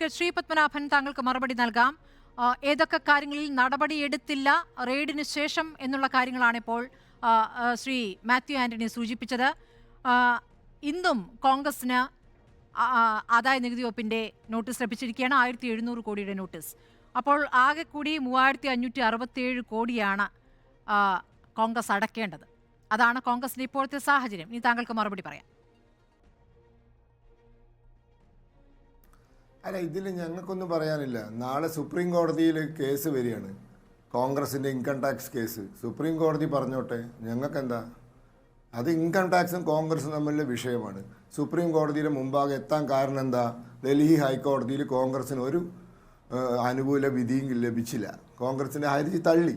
Advocate Shri Padmanabhan താങ്കൾക്ക് മറുപടി നൽകാം. ഏതൊക്കെ കാര്യങ്ങളിൽ നടപടിയെടുത്തില്ല റെയ്ഡിന് ശേഷം എന്നുള്ള കാര്യങ്ങളാണ് ഇപ്പോൾ ശ്രീ മാത്യു ആന്റണി സൂചിപ്പിച്ചത്. ഇന്നും കോൺഗ്രസിന് ആദായ നികുതി വകുപ്പിന്റെ നോട്ടീസ് ലഭിച്ചിരിക്കുകയാണ് ആയിരത്തി എഴുന്നൂറ് കോടിയുടെ നോട്ടീസ്. അപ്പോൾ ആകെ കൂടി മൂവായിരത്തി അഞ്ഞൂറ്റി അറുപത്തിയേഴ് കോടിയാണ് കോൺഗ്രസ് അടക്കേണ്ടത്. അതാണ് കോൺഗ്രസിന്റെ ഇപ്പോഴത്തെ സാഹചര്യം. ഇനി താങ്കൾക്ക് മറുപടി പറയാം. അല്ല ഇതിൽ ഞങ്ങൾക്കൊന്നും പറയാനില്ല. നാളെ സുപ്രീം കോടതിയിൽ കേസ് വരികയാണ്. കോൺഗ്രസിന്റെ ഇൻകം ടാക്സ് കേസ് സുപ്രീം കോടതി പറഞ്ഞോട്ടെ ഞങ്ങൾക്കെന്താ? അത് ഇൻകം ടാക്സും കോൺഗ്രസും തമ്മിലുള്ള വിഷയമാണ്. സുപ്രീം കോടതിയുടെ മുമ്പാകെ എത്താൻ കാരണം എന്താ? ഡൽഹി ഹൈക്കോടതിയിൽ കോൺഗ്രസിന് ഒരു അനുകൂല വിധിയും ലഭിച്ചില്ല. കോൺഗ്രസിന്റെ ഹർജി തള്ളി.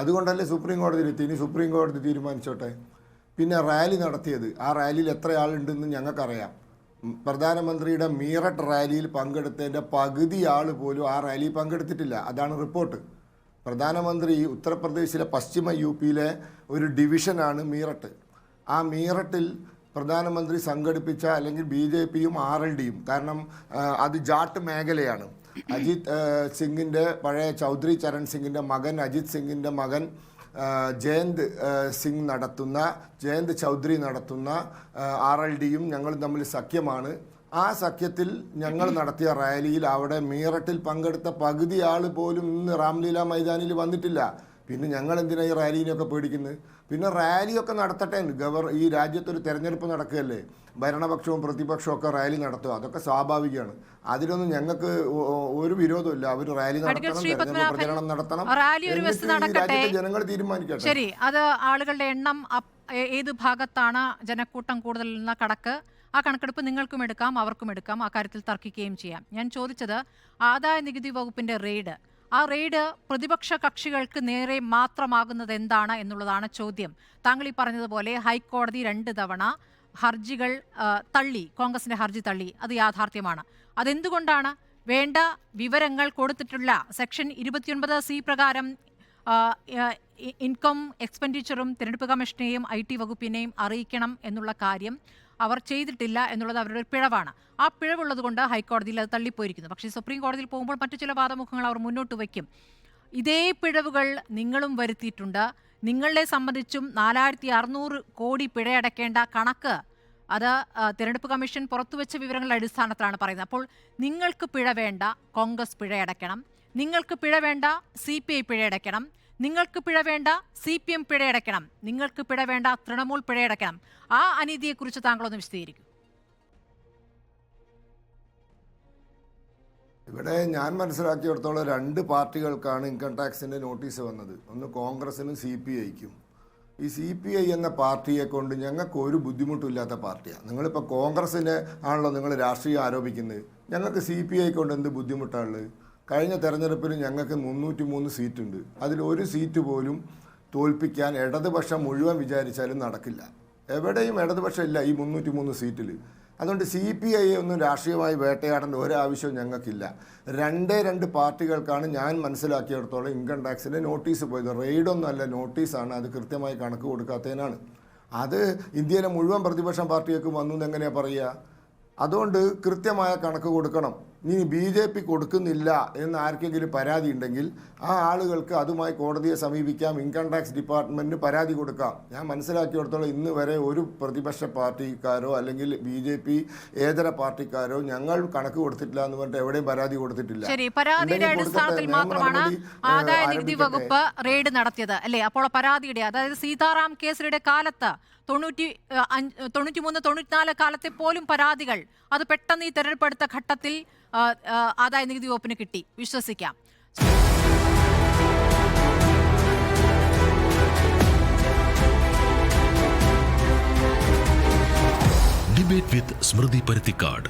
അതുകൊണ്ടല്ലേ സുപ്രീം കോടതിയിൽ എത്തി. ഇനി സുപ്രീം കോടതി തീരുമാനിച്ചോട്ടെ. പിന്നെ റാലി നടത്തിയത്. ആ റാലിയിൽ എത്ര ആളുണ്ടെന്ന് ഞങ്ങൾക്കറിയാം. പ്രധാനമന്ത്രിയുടെ മീററ്റ് റാലിയിൽ പങ്കെടുത്തതിന്റെ പകുതി ആൾ പോലും ആ റാലിയിൽ പങ്കെടുത്തിട്ടില്ല. അതാണ് റിപ്പോർട്ട്. പ്രധാനമന്ത്രി ഉത്തർപ്രദേശിലെ പശ്ചിമ യു പിയിലെ ഒരു ഡിവിഷനാണ് മീററ്റ്. ആ മീററ്റിൽ പ്രധാനമന്ത്രി സംഘടിപ്പിച്ച അല്ലെങ്കിൽ ബി ജെ പിയും ആർ എൽ ഡിയും കാരണം അത് ജാട്ട് മേഖലയാണ്. അജിത് സിംഗിന്റെ പഴയ ചൗധരി ചരൺ സിംഗിന്റെ മകൻ അജിത് സിംഗിന്റെ മകൻ ജയന്ത് സിംഗ് നടത്തുന്ന ജയന്ത് ചൗധരി നടത്തുന്ന ആർ എൽ ഡിയും ഞങ്ങളും തമ്മിൽ സഖ്യമാണ്. ആ സഖ്യത്തിൽ ഞങ്ങൾ നടത്തിയ റാലിയിൽ അവിടെ മീററ്റിൽ പങ്കെടുത്ത പകുതി ആൾ പോലും ഇന്ന് റാംലീല മൈതാനിൽ വന്നിട്ടില്ല. പിന്നെ ഞങ്ങൾ എന്തിനാണ് ഈ റാലീനെയൊക്കെ പേടിക്കുന്നത് പിന്നെ റാലിയൊക്കെ നടത്തട്ടെ. ഗവർ ഈ രാജ്യത്തൊരു തെരഞ്ഞെടുപ്പ് നടക്കുകയല്ലേ? ഭരണപക്ഷവും പ്രതിപക്ഷവും ഒക്കെ റാലി നടത്തുക. അതൊക്കെ സ്വാഭാവികമാണ്. അതിലൊന്നും ഞങ്ങൾക്ക് ഒരു വിരോധമില്ല അവർ റാലി നടത്തണം പ്രചരണം നടത്തണം. രാജ്യത്തെ ജനങ്ങൾ തീരുമാനിക്കട്ടെ. ശരി അത് ആളുകളുടെ എണ്ണം ഏത് ഭാഗത്താണ് ജനക്കൂട്ടം കൂടുതൽ എന്ന കണക്ക്? ആ കണക്കെടുപ്പ് നിങ്ങൾക്കും എടുക്കാം അവർക്കും എടുക്കാം. ആ കാര്യത്തിൽ തർക്കിക്കുകയും ചെയ്യാം. ഞാൻ ചോദിച്ചത് ആദായ നികുതി വകുപ്പിന്റെ റെയ്ഡ്. ആ റെയ്ഡ് പ്രതിപക്ഷ കക്ഷികൾക്ക് നേരെ മാത്രമാകുന്നത് എന്താണ് എന്നുള്ളതാണ് ചോദ്യം. താങ്കൾ ഈ പറഞ്ഞതുപോലെ ഹൈക്കോടതി രണ്ട് തവണ ഹർജികൾ തള്ളി കോൺഗ്രസിന്റെ ഹർജി തള്ളി. അത് യാഥാർത്ഥ്യമാണ്. അതെന്തുകൊണ്ടാണ്? വേണ്ട വിവരങ്ങൾ കൊടുത്തിട്ടുള്ള സെക്ഷൻ ഇരുപത്തിയൊൻപത് സി പ്രകാരം ഇൻകം എക്സ്പെൻഡിച്ചറും തിരഞ്ഞെടുപ്പ് കമ്മീഷനെയും ഐ ടി വകുപ്പിനെയും അറിയിക്കണം എന്നുള്ള കാര്യം അവർ ചെയ്തിട്ടില്ല എന്നുള്ളത് അവരുടെ ഒരു പിഴവാണ്. ആ പിഴവുള്ളത് കൊണ്ട് ഹൈക്കോടതിയിൽ അത് തള്ളിപ്പോയിരിക്കുന്നു. പക്ഷേ സുപ്രീം കോടതിയിൽ പോകുമ്പോൾ മറ്റു ചില വാദമുഖങ്ങൾ അവർ മുന്നോട്ട് വയ്ക്കും. ഇതേ പിഴവുകൾ നിങ്ങളും വരുത്തിയിട്ടുണ്ട്. നിങ്ങളെ സംബന്ധിച്ചും നാലായിരത്തി അറുന്നൂറ് കോടി പിഴയടക്കേണ്ട കണക്ക് അത് തിരഞ്ഞെടുപ്പ് കമ്മീഷൻ പുറത്തുവച്ച വിവരങ്ങളുടെ അടിസ്ഥാനത്തിലാണ് പറയുന്നത്. അപ്പോൾ നിങ്ങൾക്ക് പിഴ വേണ്ട കോൺഗ്രസ് പിഴയടക്കണം. നിങ്ങൾക്ക് പിഴ വേണ്ട സി പി ഐ നിങ്ങൾക്ക് പിഴ വേണ്ട സി പി എം പിഴയടയ്ക്കണം നിങ്ങൾക്ക് പിഴ വേണ്ട തൃണമൂൽ പിഴയടയ്ക്കണം ആ അനീതിയെക്കുറിച്ച് താങ്കളൊന്ന് വിശദീകരിക്കും. ഇവിടെ ഞാൻ മനസ്സിലാക്കിയിടത്തോളം രണ്ട് പാർട്ടികൾക്കാണ് ഇൻകം ടാക്സിന്റെ നോട്ടീസ് വന്നത്. ഒന്ന് കോൺഗ്രസിനും സി പി ഐക്കും. ഈ സി പി ഐ എന്ന പാർട്ടിയെ കൊണ്ട് ഞങ്ങൾക്ക് ഒരു ബുദ്ധിമുട്ടില്ലാത്ത പാർട്ടിയാണ് നിങ്ങളിപ്പോൾ കോൺഗ്രസിനെ ആണല്ലോ നിങ്ങൾ രാഷ്ട്രീയം ആരോപിക്കുന്നത്. ഞങ്ങൾക്ക് സി പി ഐ കൊണ്ട് എന്ത് ബുദ്ധിമുട്ടാണുള്ളത് കഴിഞ്ഞ തെരഞ്ഞെടുപ്പിൽ ഞങ്ങൾക്ക് മുന്നൂറ്റി മൂന്ന് സീറ്റുണ്ട്. അതിൽ ഒരു സീറ്റ് പോലും തോൽപ്പിക്കാൻ ഇടതുപക്ഷം മുഴുവൻ വിചാരിച്ചാലും നടക്കില്ല. എവിടെയും ഇടതുപക്ഷം ഇല്ല ഈ മുന്നൂറ്റി മൂന്ന് സീറ്റിൽ. അതുകൊണ്ട് സി പി ഐ ഒന്നും രാഷ്ട്രീയമായി വേട്ടയാടേണ്ട ഒരാവശ്യവും ഞങ്ങൾക്കില്ല. രണ്ടേ രണ്ട് പാർട്ടികൾക്കാണ് ഞാൻ മനസ്സിലാക്കിയിടത്തോളം ഇൻകം ടാക്സിന്റെ നോട്ടീസ് പോയത്. റെയ്ഡൊന്നും അല്ല നോട്ടീസാണ് അത് കൃത്യമായി കണക്ക് കൊടുക്കാത്തതിനാണ്. അത് ഇന്ത്യയിലെ മുഴുവൻ പ്രതിപക്ഷ പാർട്ടികൾക്ക് വന്നു എന്ന് എങ്ങനെയാണ് പറയുക? അതുകൊണ്ട് കൃത്യമായ കണക്ക് കൊടുക്കണം. ഇനി ബി ജെ പി കൊടുക്കുന്നില്ല എന്ന് ആർക്കെങ്കിലും പരാതി ഉണ്ടെങ്കിൽ ആ ആളുകൾക്ക് അതുമായി കോടതിയെ സമീപിക്കാം. ഇൻകം ടാക്സ് ഡിപ്പാർട്ട്മെന്റിന് പരാതി കൊടുക്കാം. ഞാൻ മനസ്സിലാക്കിയിടത്തോളം ഇന്ന് വരെ ഒരു പ്രതിപക്ഷ പാർട്ടിക്കാരോ അല്ലെങ്കിൽ ബി ജെ പി ഏതര പാർട്ടിക്കാരോ ഞങ്ങൾ കണക്ക് കൊടുത്തിട്ടില്ല എന്ന് പറഞ്ഞിട്ട് എവിടെയും പരാതി കൊടുത്തിട്ടില്ല. ശരി പരാതിയുടെ ഉണ്ടെങ്കിൽ അടിസ്ഥാനത്തിൽ മാത്രമാണ് ആദായ നികുതി വകുപ്പ് റെയ്ഡ് നടത്തിയത് അല്ലേ? അപ്പോൾ പരാതിയുടെ അതായത് സീതാറാം കേസരിയുടെ കാലത്ത് തൊണ്ണൂറ്റി തൊണ്ണൂറ്റി മൂന്ന് തൊണ്ണൂറ്റിനാല് കാലത്തെ പോലും പരാതികൾ അത് പെട്ടെന്ന് ഈ തെരഞ്ഞെടുപ്പ് ഘട്ടത്തിൽ ആദായ നികുതി വകുപ്പിന് കിട്ടി. വിശ്വസിക്കാം. ഡിബേറ്റ് വിത്ത് സ്മൃതി പരുത്തിക്കാട്